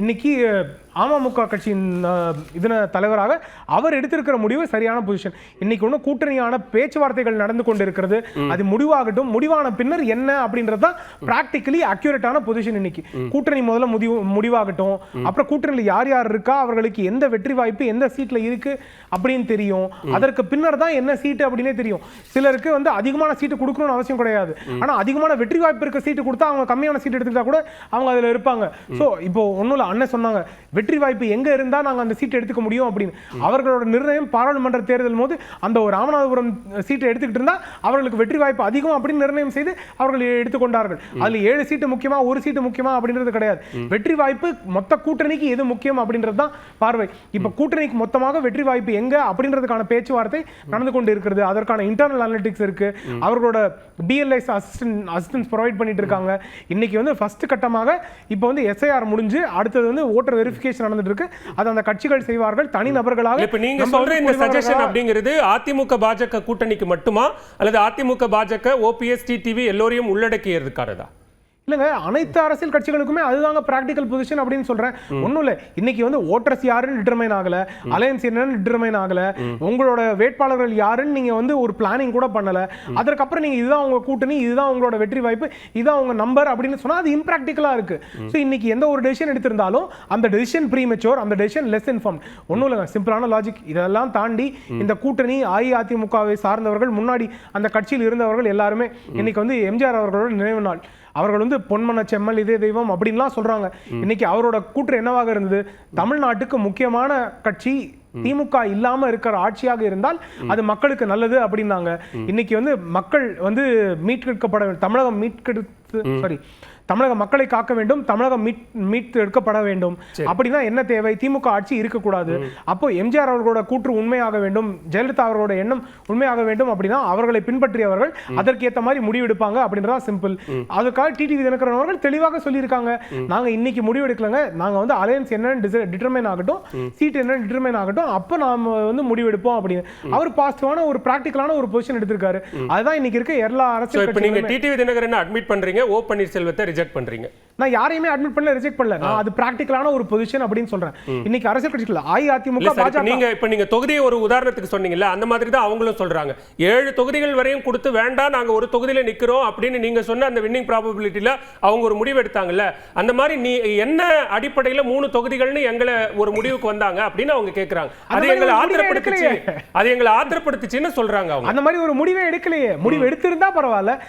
இன்னைக்கு அஹ், அமமுக கட்சியின் இதன தலைவராக அவர் எடுத்திருக்கிற முடிவு சரியான பொசிஷன் இன்னைக்கு ஒன்றும் கூட்டணியான பேச்சுவார்த்தைகள் நடந்து கொண்டிருக்கிறது. அது முடிவாகட்டும் முடிவான பின்னர் என்ன அப்படின்றது தான் ப்ராக்டிக்கலி அக்யூரேட்டான பொசிஷன் இன்னைக்கு. கூட்டணி முதல்ல முடிவு முடிவாகட்டும். அப்புறம் கூட்டணியில் யார் யார் இருக்கா அவர்களுக்கு எந்த வெற்றி வாய்ப்பு எந்த சீட்ல இருக்கு அப்படின்னு தெரியும். அதற்கு பின்னர் தான் என்ன சீட்டு அப்படின்னே தெரியும். சிலருக்கு வந்து அதிகமான சீட்டு கொடுக்கணும்னு அவசியம் கிடையாது. ஆனா அதிகமான வெற்றி வாய்ப்பு இருக்க சீட்டு கொடுத்தா அவங்க கம்மியான சீட் எடுத்துக்கிட்டா கூட அவங்க அதுல இருப்பாங்க. சோ இப்போ ஒண்ணும் இல்ல அண்ணன் சொன்னாங்க வெற்றி வாய்ப்பு எங்க இருந்தா நாங்க அந்த சீட்டை எடுத்துக்க முடியும் அப்படின்னு. அவர்களோட நிர்ணயம் பாராளுமன்ற தேர்தல் போது அந்த ஒரு ராமநாதபுரம் சீட்டை எடுத்துக்கிட்டு இருந்தா அவர்களுக்கு வெற்றி வாய்ப்பு அதிகம் அப்படின்னு நிர்ணயம் செய்து அவர்கள் எடுத்துக்கொண்டார்கள் அதுல ஏழு சீட்டு முக்கியமா ஒரு சீட்டு முக்கியமா அப்படின்றது கிடையாது. வெற்றி வாய்ப்பு மொத்த கூட்டணிக்கு எது முக்கியம் அப்படின்றது தான் பார்வை. இப்ப கூட்டணிக்கு மொத்தமாக வெற்றி வாய்ப்பு எங்க அப்படின்றதுக்கான பேச்சுவார்த்தை நடந்து கொண்டு இருக்கிறது. அதற்கான இன்டர்னல் அனலிட்டிக்ஸ் இருக்கு. அவர்களோட பிஎல்ஐஸ் அசிஸ்டன்ட் அசிஸ்டன்ஸ் ப்ரொவைட் பண்ணிட்டு இருக்காங்க. இன்னைக்கு வந்து ஃபர்ஸ்ட் கட்டமாக இப்போ வந்து எஸ்ஐஆர் முடிஞ்சு அடுத்தது வந்து ஓட்டர் வெரிஃபிகேஷன் நடந்துட்டு இருக்கு அது அந்த கட்சிகள் செய்வார்கள். தனி நபர்களாக இப்ப நீங்க சொல்ற இந்த சஜஷன் அப்படிங்கிறது அதிமுக பாஜக கூட்டணிக்கு மட்டுமா? அல்லது அதிமுக பாஜக ஓபிஎஸ் டிடிவி எல்லோரையும் உள்ளடக்கியதுக்கானதா இல்லைங்க அனைத்து அரசியல் கட்சிகளுக்குமே அதுதாங்க பிராக்டிகல் பொசிஷன் அப்படின்னு சொல்றேன். ஒண்ணும் இல்ல இன்னைக்கு வந்து ஓட்டர்ஸ் யாருன்னு டிட்டர்மைன் ஆகல அலையன்ஸ் என்னன்னு டிட்டர்மைன் ஆகல உங்களோட வேட்பாளர்கள் யாருன்னு நீங்க வந்து ஒரு பிளானிங் கூட பண்ணல. அதற்கப்புறம் நீங்க இதுதான் உங்க கூட்டணி இதுதான் உங்களோட வெற்றி வாய்ப்பு இதுதான் உங்க நம்பர் அப்படின்னு சொன்னா அது இம்ப்ராக்டிக்கலா இருக்கு. ஸோ இன்னைக்கு எந்த ஒரு டெசிஷன் எடுத்திருந்தாலும் அந்த டெசிஷன் ப்ரீமெச்சோர் அந்த டெசிஷன் லெஸ் இன்ஃபார்ம் ஒன்றும் இல்லைங்க சிம்பிளான லாஜிக் இதெல்லாம் தாண்டி இந்த கூட்டணி அஇஅதிமுகவை சார்ந்தவர்கள் முன்னாடி அந்த கட்சியில் இருந்தவர்கள் எல்லாருமே இன்னைக்கு வந்து எம்ஜிஆர் அவர்களோட நினைவு நாள். அவர்கள் வந்து பொன்மன செம்மல் இதே தெய்வம் அப்படின்லாம் சொல்றாங்க. இன்னைக்கு அவரோட கூற்று என்னவாக இருந்தது? தமிழ்நாட்டுக்கு முக்கியமான கட்சி திமுக இல்லாம இருக்கிற ஆட்சியாக இருந்தால் அது மக்களுக்கு நல்லது அப்படின்னாங்க. இன்னைக்கு வந்து மக்கள் வந்து மீட்டெடுக்கப்பட வேண்டும் தமிழகம் மீட்கெடுத்து சாரி தமிழக மக்களை காக்க வேண்டும் தமிழகம் மீட் மீட்டு எடுக்கப்பட வேண்டும். அப்படின்னா என்ன தேவை? திமுக ஆட்சி இருக்கக்கூடாது. அப்போ எம்ஜிஆர் அவர்களோட கூற்று உண்மையாக வேண்டும் ஜெயலலிதா அவர்களோட எண்ணம் உண்மையாக வேண்டும் அப்படின்னா அவர்களை பின்பற்றியவர்கள் அதற்கேற்ற மாதிரி முடிவெடுப்பாங்க அப்படின்றதா சிம்பிள். அதுக்காக டிடிவி தினகரன் அவர்கள் தெளிவாக சொல்லியிருக்காங்க. நாங்க இன்னைக்கு முடிவு எடுக்கலங்க. நாங்க வந்து அலையன்ஸ் என்னன்னு டிட்டர்மைன் ஆகட்டும் சீட் என்னன்னு டிட்டர்மைன் ஆகட்டும் அப்போ நாம வந்து முடிவெடுப்போம் அப்படின்னு. அவர் பாசிட்டிவான ஒரு பிராக்டிக்கலான ஒரு பொசிஷன் எடுத்திருக்காரு. அதுதான் இன்னைக்கு இருக்க எல்லா அரசியல் நீங்க டிடிவி தினகரன் அட்மிட் பண்றீங்க ஓ பன்னீர்செல்வத்தை ரிஜெக்ட் பண்றீங்க. நான் யாரையுமே அட்மிட் பண்ணல ரிஜெக்ட் பண்ணல. நான் அது பிராக்டிக்கலான ஒரு பொசிஷன் அப்படின்னு சொல்றேன். இன்னைக்கு அரசியல் கட்சிகள் அஇஅதிமுக பாஜக. நீங்க இப்ப நீங்க தொகுதியை ஒரு உதாரணத்துக்கு சொன்னீங்கல்ல அந்த மாதிரி தான் அவங்களும் சொல்றாங்க. ஏழு தொகுதிகள் வரையும் கொடுத்து வேண்டாம் நாங்க ஒரு தொகுதியில நிக்கிறோம் அப்படின்னு நீங்க சொன்ன அந்த வின்னிங் ப்ராபபிலிட்டில அவங்க ஒரு முடிவு எடுத்தாங்கல்ல அந்த மாதிரி நீ என்ன அடிப்படையில மூணு தொகுதிகள்னு எங்களை ஒரு முடிவுக்கு வந்தாங்க அப்படின்னு அவங்க கேக்குறாங்க. அது எங்களை ஆத்திரப்படுத்துச்சு. அது எங்களை ஆத்திரப்படுத்துச்சுன்னு சொல்றாங்க அவங்க. அந்த மாதிரி ஒரு முடிவே எடுக்கலையே. முடிவு எடுத்திருந்தா பரவாயில்ல.